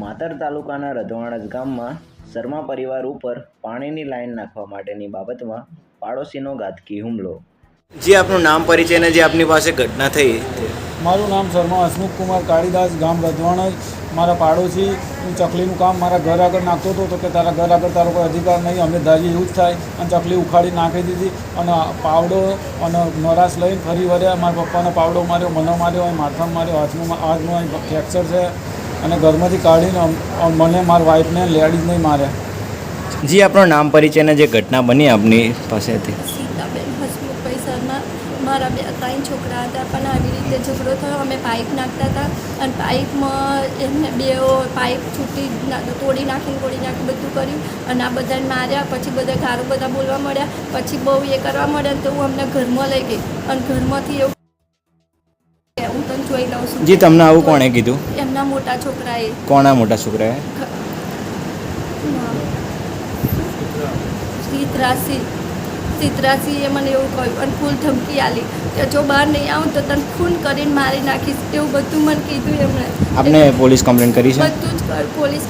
માતર તાલુકાના રધવાણજ ગામમાં શર્મા પરિવાર ઉપર પાણીની લાઈન નાખવા માટેની બાબતમાં પાડોશીનો ઘાતકી હુમલો. જે આપનું નામ પરિચય ને જે આપની પાસે ઘટના થઈ મારું નામ શર્મા હસમુખ કુમાર કાળીદાસ ગામ રજવાણ જ મારા પાડોશી હું ચકલીનું કામ મારા ઘર આગળ નાખતો હતો તો કે તારા ઘર આગળ તારો કોઈ અધિકાર નહીં અમે ધારીએ એવું જ થાય. અને ચકલી ઉખાડી નાખી દીધી અને પાવડો અને નરાશ લઈને ફરી વળ્યા. મારા પપ્પાને પાવડો માર્યો મને માર્યો માથામાં માર્યો હાથમાં હાથમાં ફ્રેક્ચર છે. અને ઘરમાંથી કાઢીને મને મારા વાઈફને લેડીઝ નહીં માર્યા. જી આપણું નામ પરિચય અને જે ઘટના બની આપની પાસેથી. સીતાબેન હસમુખભાઈ શર્મા. મારા બે ત્રણ છોકરા હતા પણ આવી રીતે ઝઘડો થયો. અમે પાઇપ નાખતા હતા અને પાઇપમાં એમને બે પાઇપ છૂટી તોડી નાખીને તોડી નાખી બધું કર્યું. અને આ બધાને માર્યા. પછી બધા ગારો બધા બોલવા મળ્યા. પછી બહુ એ કરવા મળ્યા તો હું અમને ઘરમાં લઈ ગઈ. અને ઘરમાંથી એવું હું તને જોઈ લઉં છું. જી તમને આવું કોણે કીધું? એમના મોટા છોકરાએ. કોના મોટા છોકરાએ? સીતરાસી સીતરાસીએ મને એવું કહ્યું અને ફૂલ ધમકી આલી કે જો બહાર નહીં આવું તો તને ખૂન કરીને મારી નાખીશ. એવું બધું મને કીધું એમણે. આપને પોલીસ કમ્પ્લેન કરી છે? બધું જ પોલીસ